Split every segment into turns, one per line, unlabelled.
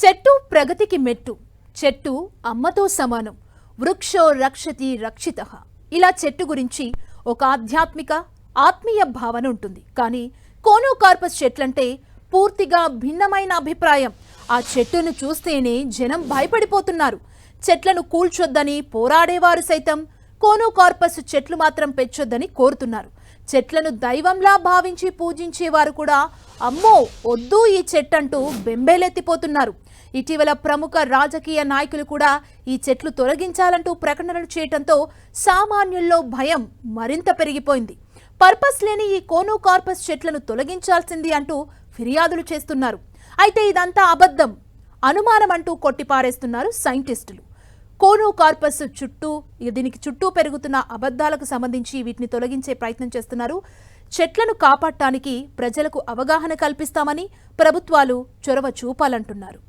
చెట్టు ప్రగతికి మెట్టు చెట్టు అమ్మతో సమానం వృక్షో రక్షతి రక్షిత. ఇలా చెట్టు గురించి ఒక ఆధ్యాత్మిక ఆత్మీయ భావన ఉంటుంది. కానీ కోనోకార్పస్ చెట్లంటే పూర్తిగా భిన్నమైన అభిప్రాయం. ఆ చెట్టును చూస్తేనే జనం భయపడిపోతున్నారు. చెట్లను కూల్చొద్దని పోరాడేవారు సైతం కోనోకార్పస్ చెట్లు మాత్రం పెంచొద్దని కోరుతున్నారు. చెట్లను దైవంలా భావించి పూజించేవారు కూడా అమ్మో వద్దు ఈ చెట్టంటూ బెంబేలెత్తిపోతున్నారు. ఇటీవల ప్రముఖ రాజకీయ నాయకులు కూడా ఈ చెట్లు తొలగించాలంటూ ప్రకటనలు చేయటంతో సామాన్యుల్లో భయం మరింత పెరిగిపోయింది. పర్పస్ లేని ఈ కోనోకార్పస్ చెట్లను తొలగించాల్సింది అంటూ ఫిర్యాదులు చేస్తున్నారు. అయితే ఇదంతా అబద్ధం. అనుమానం అంటూ కొట్టిపారేస్తున్నారు సైంటిస్టులు. కోనోకార్పస్ చుట్టూ ఇక దీనికి చుట్టూ పెరుగుతున్న అబద్ధాలకు సంబంధించి వీటిని తొలగించే ప్రయత్నం చేస్తున్నారు. చెట్లను కాపాడటానికి ప్రజలకు అవగాహన కల్పిస్తామని ప్రభుత్వాలు చొరవ చూపాలంటున్నారు.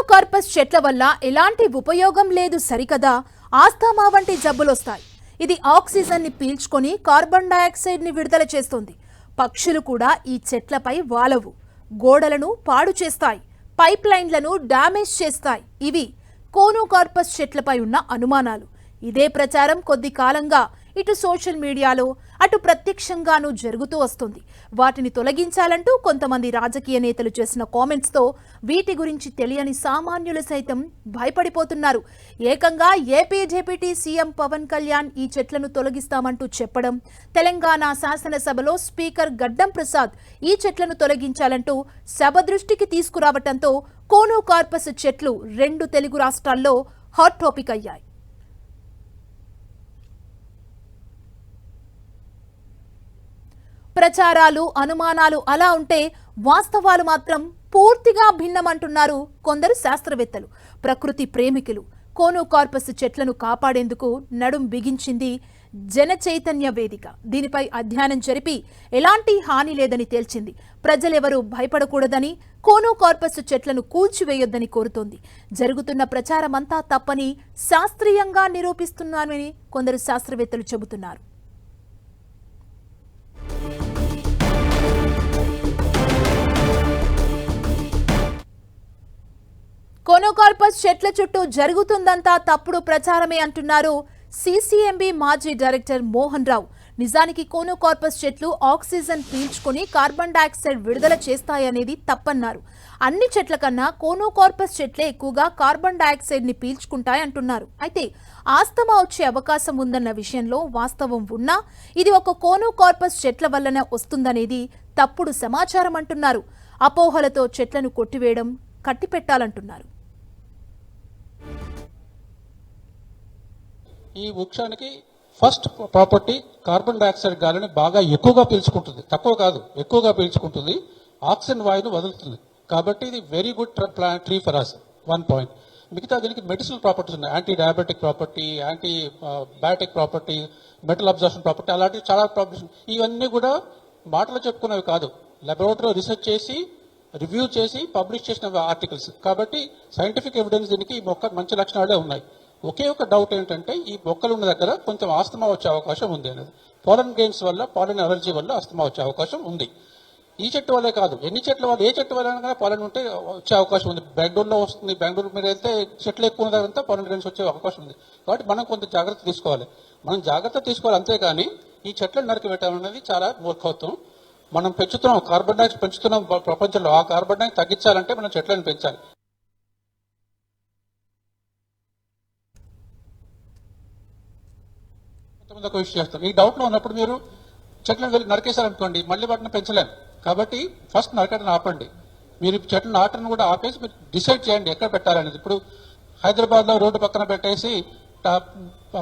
కోనోకార్పస్ చెట్ల వల్ల ఎలాంటి ఉపయోగం లేదు సరికదా? ఆస్తమా వంటి జబ్బులొస్తాయి. ఇది ఆక్సిజన్ని పీల్చుకొని కార్బన్ డయాక్సైడ్ని విడుదల చేస్తుంది. పక్షులు కూడా ఈ చెట్లపై వాలవు. గోడలను పాడు చేస్తాయి. పైప్ లైన్లను డ్యామేజ్ చేస్తాయి. ఇవి కోనోకార్పస్ చెట్లపై ఉన్న అనుమానాలు. ఇదే ప్రచారం కొద్ది కాలంగా. ఇటు సోషల్ మీడియాలో అటు ప్రత్యక్షంగానూ జరుగుతూ వస్తుంది. వాటిని తొలగించాలంటూ కొంతమంది రాజకీయ నేతలు చేసిన కామెంట్స్తో వీటి గురించి తెలియని సామాన్యులు సైతం భయపడిపోతున్నారు. ఏకంగా ఏపీ సీఎం పవన్ కళ్యాణ్ ఈ చెట్లను తొలగిస్తామంటూ చెప్పడం తెలంగాణ శాసనసభలో స్పీకర్ గడ్డం ప్రసాద్ ఈ చెట్లను తొలగించాలంటూ సభ దృష్టికి తీసుకురావటంతో కోనోకార్పస్ చెట్లు రెండు తెలుగు రాష్ట్రాల్లో హాట్ టాపిక్ అయ్యాయి. ప్రచారాలు అనుమానాలు అలా ఉంటే వాస్తవాలు మాత్రం పూర్తిగా భిన్నమంటున్నారు కొందరు శాస్త్రవేత్తలు. ప్రకృతి ప్రేమికులు కోనోకార్పస్ చెట్లను కాపాడేందుకు నడుం బిగించింది జన చైతన్య వేదిక. దీనిపై అధ్యయనం జరిపి ఎలాంటి హాని లేదని తేల్చింది. ప్రజలెవరూ భయపడకూడదని కోనోకార్పస్ చెట్లను కూల్చివేయొద్దని కోరుతోంది. జరుగుతున్న ప్రచారమంతా తప్పని శాస్త్రీయంగా నిరూపిస్తున్నామని కొందరు శాస్త్రవేత్తలు చెబుతున్నారు. కోనోకార్పస్ చెట్ల చుట్టూ జరుగుతుందంతా తప్పుడు ప్రచారమే అంటున్నారు సీసీఎంబీ మాజీ డైరెక్టర్ మోహన్ రావు. నిజానికి కోనోకార్పస్ చెట్లు ఆక్సిజన్ పీల్చుకొని కార్బన్ డైఆక్సైడ్ విడుదల చేస్తాయనేది తప్పన్నారు. అన్ని చెట్ల కన్నా కోనోకార్పస్ చెట్లే ఎక్కువగా కార్బన్ డైఆక్సైడ్ని పీల్చుకుంటాయంటున్నారు అయితే ఆస్తమా వచ్చే అవకాశం ఉందన్న విషయంలో వాస్తవం ఉన్నా ఇది ఒక కోనోకార్పస్ చెట్ల వల్లనే వస్తుందనేది తప్పుడు సమాచారం అంటున్నారు. అపోహలతో చెట్లను కొట్టివేయడం కట్టిపెట్టాలంటున్నారు.
ఈ వృక్షానికి ఫస్ట్ ప్రాపర్టీ కార్బన్ డైఆక్సైడ్ గాలిని బాగా ఎక్కువగా పీల్చుకుంటుంది. తక్కువ కాదు ఎక్కువగా పీల్చుకుంటుంది. ఆక్సిజన్ వాయువును వదులుతుంది. కాబట్టి ఇది very good plant tree for us one point మిగతా దీనికి మెడిసినల్ ప్రాపర్టీస్ ఉన్నాయి. Anti diabetic property antibiotic property metal absorption property అలాంటివి చాలా ప్రాపర్టీస్ ఇవన్నీ కూడా మాటలు చెప్పుకున్నవి కాదు. లెబొరేటరీలో రీసెర్చ్ చేసి రివ్యూ చేసి పబ్లిష్ చేసిన ఆర్టికల్స్ కాబట్టి సైంటిఫిక్ ఎవిడెన్స్ దీనికి మొక్క మంచి లక్షణాలే ఉన్నాయి. ఒకే ఒక డౌట్ ఏంటంటే ఈ మొక్కలు ఉన్న దగ్గర కొంచెం ఆస్తమా వచ్చే అవకాశం ఉంది అనేది. పాలన్ గెయిన్స్ వల్ల పాలన్ ఎలర్జీ వల్ల ఆస్తమా వచ్చే అవకాశం ఉంది. ఈ చెట్టు వల్లే కాదు ఎన్ని చెట్ల వల్ల ఏ చెట్టు వల్ల కానీ పాలన్ ఉంటే వచ్చే అవకాశం ఉంది. బెంగళూరులో వస్తుంది బెంగళూరు మీద వెళ్తే చెట్లు ఎక్కువ ఉన్న దగ్గర పాలన్ గెయిన్స్ వచ్చే అవకాశం ఉంది. కాబట్టి మనం కొంత జాగ్రత్త తీసుకోవాలి. మనం జాగ్రత్త తీసుకోవాలి అంతేకాని ఈ చెట్లను నరికి పెట్టాలనేది చాలా మూర్ఖత్వం. మనం పెంచుతున్నాం కార్బన్ డైఆక్సైడ్ పెంచుతున్నాం ప్రపంచంలో ఆ కార్బన్ డైఆక్సైడ్ తగ్గించాలంటే మనం చెట్లను పెంచాలి. కొంతమంది ఒక విషయం ఈ డౌట్లో ఉన్నప్పుడు మీరు చెట్లను వెళ్ళి నరికేశారనుకోండి మళ్ళీ వాటిని పెంచలేము కాబట్టి ఫస్ట్ నరకడం ఆపండి. మీరు చెట్లను నాటను కూడా ఆపేసి మీరు డిసైడ్ చేయండి ఎక్కడ పెట్టాలనేది. ఇప్పుడు హైదరాబాద్లో రోడ్డు పక్కన పెట్టేసి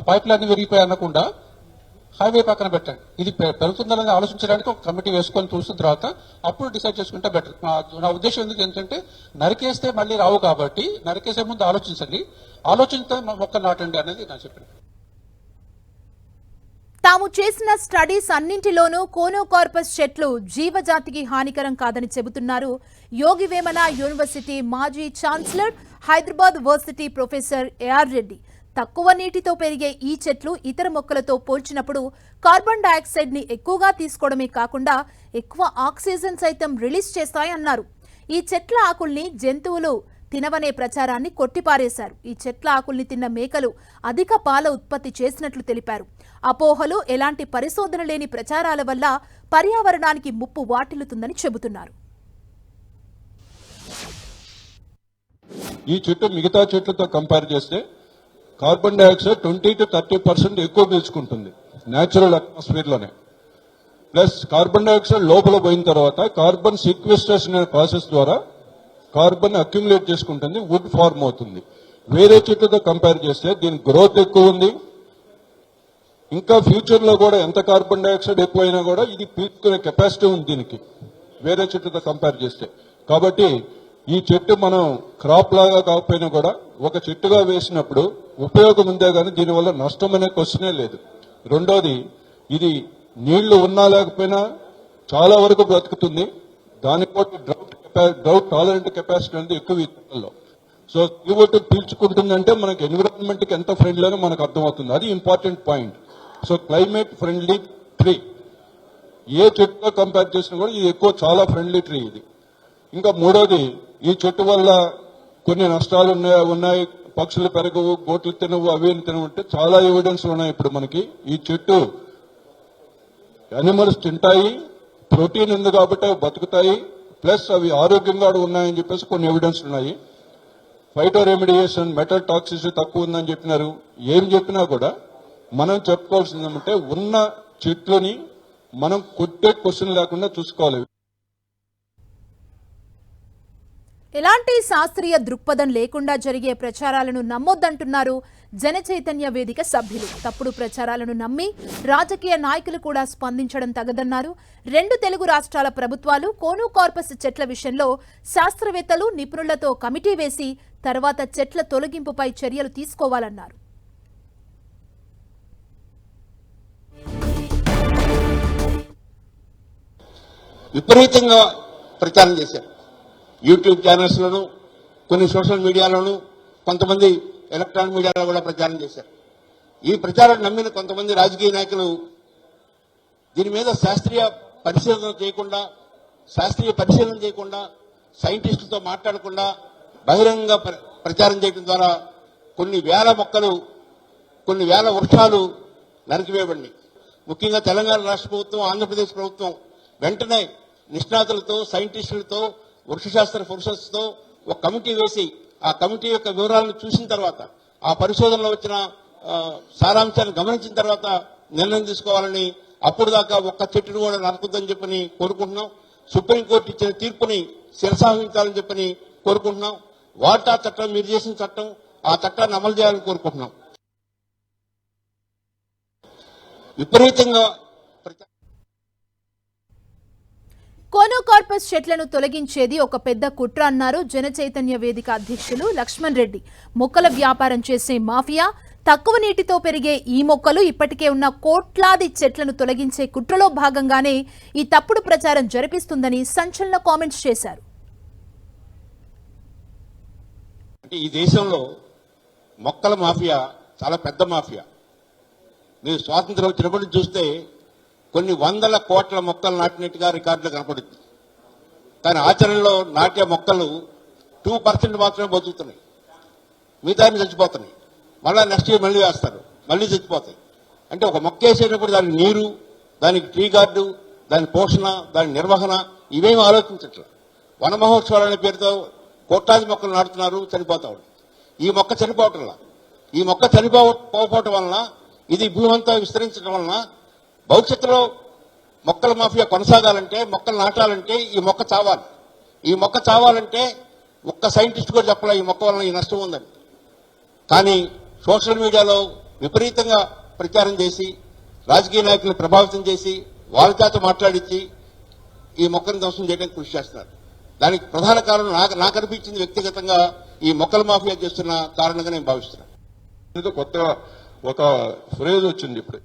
పైప్ లైన్ విరిగిపోయి అనకుండా హైవే పక్కన పెట్టండి. ఇది పెరుగుతుందని ఆలోచించడానికి ఒక కమిటీ వేసుకొని చూసిన తర్వాత అప్పుడు డిసైడ్ చేసుకుంటే బెటర్ నా ఉద్దేశం ఎందుకు ఏంటంటే నరికేస్తే మళ్ళీ రావు కాబట్టి నరికేసే ముందు ఆలోచించండి. ఆలోచించే మొక్క నాటండి అనేది నా చెప్పాను
తాము చేసిన స్టడీస్ అన్నింటిలోనూ కోనోకార్పస్ చెట్లు జీవజాతికి హానికరం కాదని చెబుతున్నారు. యోగి వేమన యూనివర్సిటీ మాజీ chancellor Hyderabad varsity professor AR Reddy. తక్కువ నీటితో పెరిగే ఈ చెట్లు ఇతర మొక్కలతో పోల్చినప్పుడు కార్బన్ డయాక్సైడ్ని ఎక్కువగా తీసుకోవడమే కాకుండా ఎక్కువ ఆక్సిజన్ సైతం రిలీజ్ చేస్తాయన్నారు. ఈ చెట్ల ఆకుల్ని జంతువులు తినవనే ప్రచారాన్ని కొట్టిపారేశారు. ఈ చెట్ల ఆకుల్ని తిన్న మేకలు అధిక పాల ఉత్పత్తి చేసినట్లు తెలిపారు. అపోహలు ఎలాంటి పరిశోధన లేని ప్రచారాల వల్ల పర్యావరణానికి ముప్పు వాటిల్లుతుందని చెబుతున్నారు.
ఈ చెట్టు మిగతా చెట్లతో కంపేర్ చేస్తే carbon dioxide twenty two thirty percent ఎక్కువ పీల్చుకుంటుంది న్యాచురల్ అట్మాస్ఫియర్లోనే. ప్లస్ కార్బన్ డైఆక్సైడ్ లోపల పోయిన తర్వాత కార్బన్ సీక్వెస్ట్రేషన్ అనే ప్రాసెస్ ద్వారా కార్బన్ అక్యుములేట్ చేసుకుంటుంది వుడ్ ఫార్మ్ అవుతుంది. వేరే చెట్లతో కంపేర్ చేస్తే దీని గ్రోత్ ఎక్కువ ఉంది. ఇంకా ఫ్యూచర్లో కూడా ఎంత కార్బన్ డైఆక్సైడ్ ఎక్కువైనా కూడా ఇది పీల్చుకునే కెపాసిటీ ఉంది దీనికి వేరే చెట్టుతో కంపేర్ చేస్తే. కాబట్టి ఈ చెట్టు మనం క్రాప్ లాగా కాకపోయినా కూడా ఒక చెట్టుగా వేసినప్పుడు ఉపయోగం ఉందే కానీ దీనివల్ల నష్టం అనే క్వశ్చనే లేదు. రెండోది ఇది నీళ్ళు ఉన్నా లేకపోయినా చాలా వరకు బ్రతుకుతుంది. దానికి కూడా డ్రౌట్ డ్రౌట్ టాలరెంట్ కెపాసిటీ అనేది ఎక్కువ ఇతరుల్లో సో CO2 తీర్చుకుంటుందంటే మనకి ఎన్విరాన్మెంట్కి ఎంత ఫ్రెండ్లీ అని మనకు అర్థమవుతుంది. అది important point. So climate friendly tree. ఏ చెట్టుతో కంపేర్ చేసినా కూడా ఇది ఎక్కువ చాలా ఫ్రెండ్లీ ట్రీ ఇది. ఇంకా మూడోది ఈ చెట్టు వల్ల కొన్ని నష్టాలు ఉన్నాయి ఉన్నాయి. పక్షులు పెరగవు గోట్లు తినవు అవి ఇవి చాలా ఎవిడెన్స్ ఉన్నాయి ఇప్పుడు మనకి. ఈ చెట్టు యానిమల్స్ తింటాయి ప్రోటీన్ ఉంది కాబట్టి అవి బతుకుతాయి. ప్లస్ అవి ఆరోగ్యంగా కూడా ఉన్నాయని చెప్పేసి కొన్ని ఎవిడెన్స్ ఉన్నాయి. ఫైటో రెమిడియేషన్ మెటల్ టాక్సిస్ తక్కువ ఉందని చెప్పినారు. ఏం చెప్పినా కూడా మనం చెప్పుకోవాల్సింది ఏమంటే ఉన్న చెట్లని మనం కొట్టే క్వశ్చన్ లేకుండా చూసుకోవాలి.
ఎలాంటి శాస్త్రీయ దృక్పథం లేకుండా జరిగే ప్రచారాలను నమ్మొద్దంటున్నారు జన చైతన్య వేదిక సభ్యులు. తప్పుడు ప్రచారాలను నమ్మి రాజకీయ నాయకులు కూడా స్పందించడం తగదన్నారు. రెండు తెలుగు రాష్ట్రాల ప్రభుత్వాలు కోను కార్పస్ చెట్ల విషయంలో శాస్త్రవేత్తలు నిపుణులతో కమిటీ వేసి తర్వాత చెట్ల తొలగింపుపై చర్యలు తీసుకోవాలన్నారు.
విపరీతంగా ప్రచారం చేశారు. యూట్యూబ్ ఛానల్స్లోను కొన్ని సోషల్ మీడియాలోను కొంతమంది ఎలక్ట్రానిక్ మీడియాలో కూడా ప్రచారం చేశారు. ఈ ప్రచారం నమ్మిన కొంతమంది రాజకీయ నాయకులు దీని మీద శాస్త్రీయ పరిశీలన చేయకుండా శాస్త్రీయ పరిశీలన చేయకుండా సైంటిస్టులతో మాట్లాడకుండా బహిరంగ ప్ర- ప్రచారం చేయడం ద్వారా కొన్ని వేల మొక్కలు కొన్ని వేల వృక్షాలు నరికివేయబడినాయి. ముఖ్యంగా తెలంగాణ రాష్ట్ర ప్రభుత్వం ఆంధ్రప్రదేశ్ ప్రభుత్వం వెంటనే నిష్ణాతులతో సైంటిస్టులతో వృక్షశాస్త్ర పురుషులతో ఒక కమిటీ వేసి ఆ కమిటీ యొక్క వివరాలను చూసిన తర్వాత ఆ పరిశోధనలో వచ్చిన సారాంశాన్ని గమనించిన తర్వాత నిర్ణయం తీసుకోవాలని అప్పుడు దాకా ఒక్క చెట్టును కూడా నరకొద్దని చెప్పని కోరుకుంటున్నాం. సుప్రీంకోర్టు ఇచ్చిన తీర్పుని శిరసాహించాలని చెప్పని కోరుకుంటున్నాం. వాటా చట్టం మీరు చేసిన చట్టం ఆ చట్టాన్ని అమలు చేయాలని కోరుకుంటున్నాం. విపరీతంగా ప్రచా-
చెట్లను తొలగించేది ఒక పెద్ద కుట్ర అన్నారు జనచైతన్య వేదిక అధ్యక్షులు లక్ష్మణ్ రెడ్డి. మొక్కల వ్యాపారం చేసే మాఫియా తక్కువ నీటితో పెరిగే ఈ మొక్కలు ఇప్పటికే ఉన్న కోట్లాది చెట్లను తొలగించే కుట్రలో భాగంగానే ఈ తప్పుడు ప్రచారం జరిపిస్తుందని సంచలన కామెంట్స్ చేశారు.
ఈ దేశంలో మొక్కల మాఫియా చాలా పెద్ద మాఫియా. మీరు స్వాతంత్రం వచ్చినప్పటి చూస్తే కొన్ని వందల కోట్ల మొక్కలు నాటినట్టుగా రికార్డులు కనపడుతుంది. కానీ ఆచరణలో నాటే మొక్కలు టూ పర్సెంట్ మాత్రమే బతుకుతున్నాయి. మిగతా చచ్చిపోతున్నాయి. మళ్ళీ నెక్స్ట్ ఇయర్ మళ్ళీ వేస్తారు. మళ్ళీ చచ్చిపోతాయి. అంటే ఒక మొక్క వేసేటప్పుడు దానికి నీరు దానికి ట్రీ గార్డు దాని పోషణ దాని నిర్వహణ ఇవేమి ఆలోచించట్లేదు వన మహోత్సవాలు అనే పేరుతో కోట్లాది మొక్కలు నాటుతున్నారు చనిపోతా ఈ మొక్క చనిపోవటంలా ఈ మొక్క చనిపోకపోవటం వలన ఇది భూమంతా విస్తరించడం వలన భవిష్యత్తులో మొక్కల మాఫియా కొనసాగాలంటే మొక్కలు నాటాలంటే ఈ మొక్క చావాలి. ఈ మొక్క చావాలంటే ఒక్క సైంటిస్ట్ కూడా చెప్పలే ఈ మొక్క వలన ఈ నష్టం ఉందని. కానీ సోషల్ మీడియాలో విపరీతంగా ప్రచారం చేసి రాజకీయ నాయకులను ప్రభావితం చేసి వాళ్ళ చేత మాట్లాడించి ఈ మొక్కను ధ్వంసం చేయడానికి కృషి చేస్తున్నారు. దానికి ప్రధాన కారణం నాకు నాకు అనిపించింది వ్యక్తిగతంగా ఈ మొక్కల మాఫియా చేస్తున్న కారణంగా నేను భావిస్తున్నాను.
ఏదో కొత్త ఒక ఫ్రేజ్ వచ్చింది ఇప్పుడు.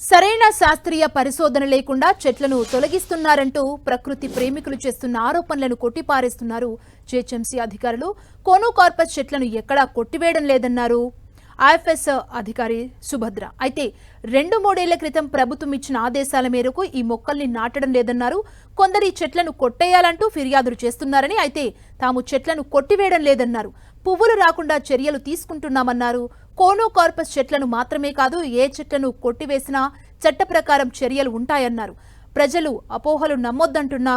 సరైన శాస్త్రీయ పరిశోధన లేకుండా చెట్లను తొలగిస్తున్నారంటూ ప్రకృతి ప్రేమికులు చేస్తున్న ఆరోపణలను కొట్టిపారేస్తున్నారు. జీహెచ్ఎంసీ అధికారులు కోనోకార్పస్ చెట్లను ఎక్కడా కొట్టివేయడం లేదన్నారు. ఐఎఫ్ఎస్ అధికారి సుభద్ర. అయితే రెండు మూడేళ్ళ క్రితం ప్రభుత్వం ఇచ్చిన ఆదేశాల మేరకు ఈ మొక్కల్ని నాటడం లేదన్నారు. కొందరి చెట్లను కొట్టేయాలంటూ ఫిర్యాదులు చేస్తున్నారని అయితే తాము చెట్లను కొట్టివేయడం లేదన్నారు. పువ్వులు రాకుండా చర్యలు తీసుకుంటున్నామన్నారు. కోనోకార్పస్ చెట్లను మాత్రమే కాదు ఏ చెట్లను కొట్టివేసినా చట్ట ప్రకారం చర్యలు ఉంటాయన్నారు. ప్రజలు అపోహలు నమ్మొద్దంటున్న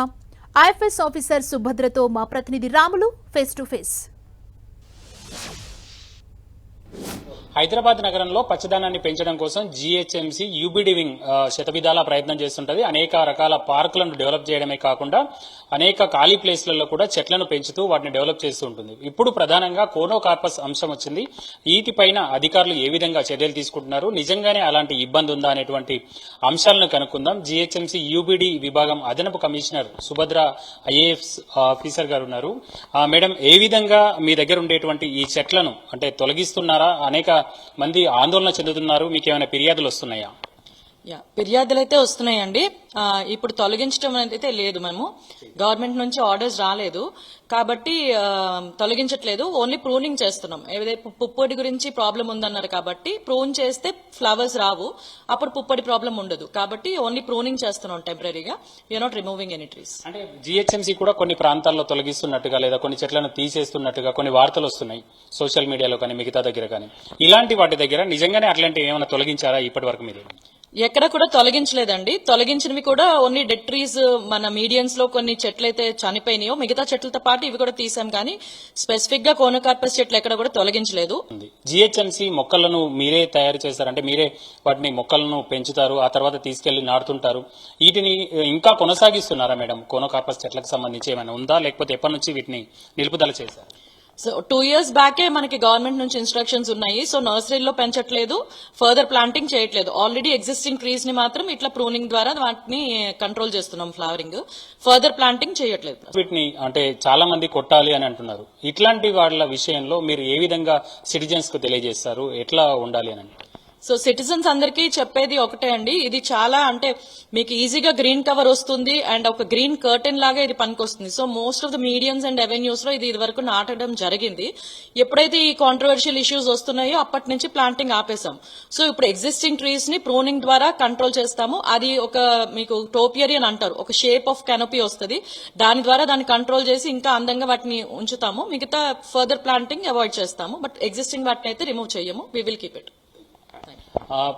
ఐఎఫ్ఎస్ ఆఫీసర్ సుభద్రతో మా ప్రతినిధి Ramulu face to face.
Hyderabad నగరంలో పచ్చదనాన్ని పెంచడం కోసం జీహెచ్ఎంసీ యూబీడీ వింగ్ శతవిధాల ప్రయత్నం చేస్తుంటది. అనేక రకాల పార్కులను డెవలప్ చేయడమే కాకుండా అనేక ఖాళీ ప్లేస్లలో కూడా చెట్లను పెంచుతూ వాటిని డెవలప్ చేస్తూ ఉంటుంది. ఇప్పుడు ప్రధానంగా కోనో కార్పస్ అంశం వచ్చింది. వీటిపైన అధికారులు ఏ విధంగా చర్యలు తీసుకుంటున్నారు? నిజంగానే అలాంటి ఇబ్బంది ఉందా అనేటువంటి అంశాలను కనుక్కుందాం. జీహెచ్ఎంసీ యూబీడీ విభాగం అదనపు కమిషనర్ సుభద్ర ఐఏఎఫ్ ఆఫీసర్ గారు ఉన్నారు. మేడం ఏ విధంగా మీ దగ్గర ఉండేటువంటి ఈ చెట్లను అంటే తొలగిస్తున్నారా? అనేక మంది ఆందోళన చెందుతున్నారు మీకు ఏమైనా ఫిర్యాదులు వస్తున్నాయా?
యా ఫిర్యాదులు అయితే వస్తున్నాయండి ఇప్పుడు తొలగించడం అనేది అయితే లేదు మేము గవర్నమెంట్ నుంచి ఆర్డర్స్ రాలేదు. కాబట్టి తొలగించట్లేదు. ఓన్లీ ప్రూనింగ్ చేస్తున్నాం. ఏదైతే పుప్పొడి గురించి ప్రాబ్లం ఉందన్నారు కాబట్టి ప్రూన్ చేస్తే ఫ్లవర్స్ రావు. అప్పుడు పుప్పొడి ప్రాబ్లం ఉండదు. కాబట్టి ఓన్లీ ప్రూనింగ్ చేస్తున్నాం టెంపరీగా you're not removing any trees
అంటే జిహెచ్ఎంసీ కూడా కొన్ని ప్రాంతాల్లో తొలగిస్తున్నట్టుగా లేదా కొన్ని చెట్లను తీసేస్తున్నట్టుగా కొన్ని వార్తలు వస్తున్నాయి. సోషల్ మీడియాలో కానీ మిగతా దగ్గర కానీ. ఇలాంటి వాటి దగ్గర నిజంగానే అట్లాంటివి ఏమైనా తొలగించారా ఇప్పటి వరకు మీరు?
ఎక్కడ కూడా తొలగించలేదండి. తొలగించినవి కూడా ఓన్లీ డెడ్ ట్రీస్ మన మీడియన్స్లో కొన్ని చెట్లు అయితే చనిపోయినాయో మిగతా చెట్లతో పాటు ఇవి కూడా తీసాం కానీ స్పెసిఫిక్గా కోనోకార్పస్ చెట్లు ఎక్కడ కూడా తొలగించలేదు.
ఉంది. జిహెచ్ఎంసి మొక్కలను మీరే తయారు చేస్తారంటే మీరే వాటిని మొక్కలను పెంచుతారు ఆ తర్వాత తీసుకెళ్ళి నాటుతుంటారు. వీటిని ఇంకా కొనసాగిస్తున్నారా మేడం? కోనోకార్పస్ చెట్లకు సంబంధించి ఏమైనా ఉందా? లేకపోతే ఎప్పటి నుంచి వీటిని నిలుపుదల చేశారు?
సో టూ ఇయర్స్ బ్యాకే మనకి గవర్నమెంట్ నుంచి ఇన్స్ట్రక్షన్స్ ఉన్నాయి. సో నర్సరీలో పెంచట్లేదు. ఫర్దర్ ప్లాంటింగ్ చేయట్లేదు. ఆల్రెడీ ఎగ్జిస్టింగ్ ట్రీస్ని మాత్రం ఇట్లా ప్రూనింగ్ ద్వారా వాటిని కంట్రోల్ చేస్తున్నాం ఫ్లవరింగ్ ఫర్దర్ ప్లాంటింగ్ చేయట్లేదు.
వీటిని అంటే చాలా మంది కొట్టాలి అని అంటున్నారు. ఇట్లాంటి వాళ్ళ విషయంలో మీరు ఏ విధంగా సిటిజన్స్కు తెలియజేస్తారు? ఎట్లా ఉండాలి అని?
సో సిటిజన్స్ అందరికీ చెప్పేది ఒకటే అండి. ఇది చాలా అంటే మీకు ఈజీగా గ్రీన్ కవర్ వస్తుంది అండ్ ఒక గ్రీన్ కర్టెన్ లాగా ఇది పనికొస్తుంది. So most of the mediums and అవెన్యూస్లో ఇది ఇదివరకు నాటడం జరిగింది. ఎప్పుడైతే ఈ కాంట్రవర్షియల్ ఇష్యూస్ వస్తున్నాయో అప్పటి నుంచి ప్లాంటింగ్ ఆపేశాం. సో ఇప్పుడు ఎగ్జిస్టింగ్ ట్రీస్ని ప్రూనింగ్ ద్వారా కంట్రోల్ చేస్తాము. అది ఒక మీకు టోపియరీ అని అంటారు. ఒక షేప్ ఆఫ్ కెనోపీ వస్తుంది. దాని ద్వారా దాన్ని కంట్రోల్ చేసి ఇంకా అందంగా వాటిని ఉంచుతాము. మిగతా ఫర్దర్ ప్లాంటింగ్ అవాయిడ్ చేస్తాము. బట్ ఎగ్జిస్టింగ్ వాటిని అయితే రిమూవ్ చేయము. వి విల్ కీప్ ఇట్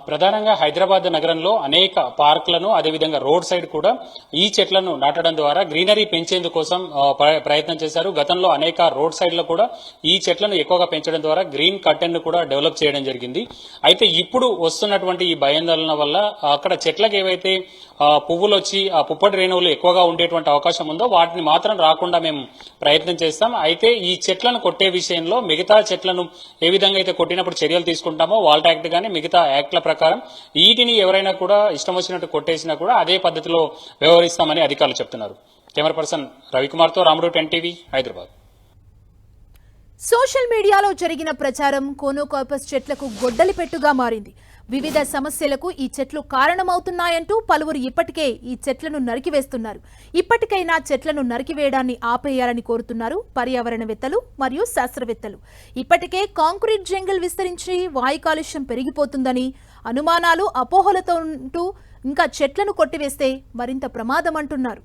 ప్రధానంగా హైదరాబాద్ నగరంలో అనేక పార్కులను అదేవిధంగా రోడ్ సైడ్ కూడా ఈ చెట్లను నాటడం ద్వారా గ్రీనరీ పెంచేందుకోసం ప్ర- ప్రయత్నం చేశారు. గతంలో అనేక రోడ్ సైడ్లో కూడా ఈ చెట్లను ఎక్కువగా పెంచడం ద్వారా గ్రీన్ కర్టెన్ కూడా డెవలప్ చేయడం జరిగింది. అయితే ఇప్పుడు వస్తున్నటువంటి ఈ భయాందోళన వల్ల అక్కడ చెట్లకు ఏవైతే పువ్వులు వచ్చి ఆ పుప్పటి రేణువులు ఎక్కువగా ఉండేటువంటి అవకాశం ఉందో వాటిని మాత్రం రాకుండా మేము ప్రయత్నం చేస్తాం. అయితే ఈ చెట్లను కొట్టే విషయంలో మిగతా చెట్లను ఏ విధంగా అయితే కొట్టినప్పుడు చర్యలు తీసుకుంటామో వాల్ట్ యాక్ట్ కానీ మిగతా యాక్ట్ల ప్రకారం వీటిని ఎవరైనా కూడా ఇష్టం వచ్చినట్టు కొట్టేసినా కూడా అదే పద్ధతిలో వ్యవహరిస్తామని అధికారులు చెప్తున్నారు. కెమెరా పర్సన్ రవికుమార్తో రాముడు టెన్ టీవీ హైదరాబాద్.
సోషల్ మీడియాలో జరిగిన ప్రచారం కోనోకార్పస్ చెట్లకు గొడ్డలి పెట్టుగా మారింది. వివిధ సమస్యలకు ఈ చెట్లు కారణమవుతున్నాయంటూ పలువురు ఇప్పటికే ఈ చెట్లను నరికివేస్తున్నారు. ఇప్పటికైనా చెట్లను నరికివేయడాన్ని ఆపేయాలని కోరుతున్నారు పర్యావరణవేత్తలు మరియు శాస్త్రవేత్తలు. ఇప్పటికే కాంక్రీట్ జంగిల్ విస్తరించి వాయు కాలుష్యం పెరిగిపోతుందని అనుమానాలు అపోహలతో ఉంటూ ఇంకా చెట్లను కొట్టివేస్తే మరింత ప్రమాదం అంటున్నారు.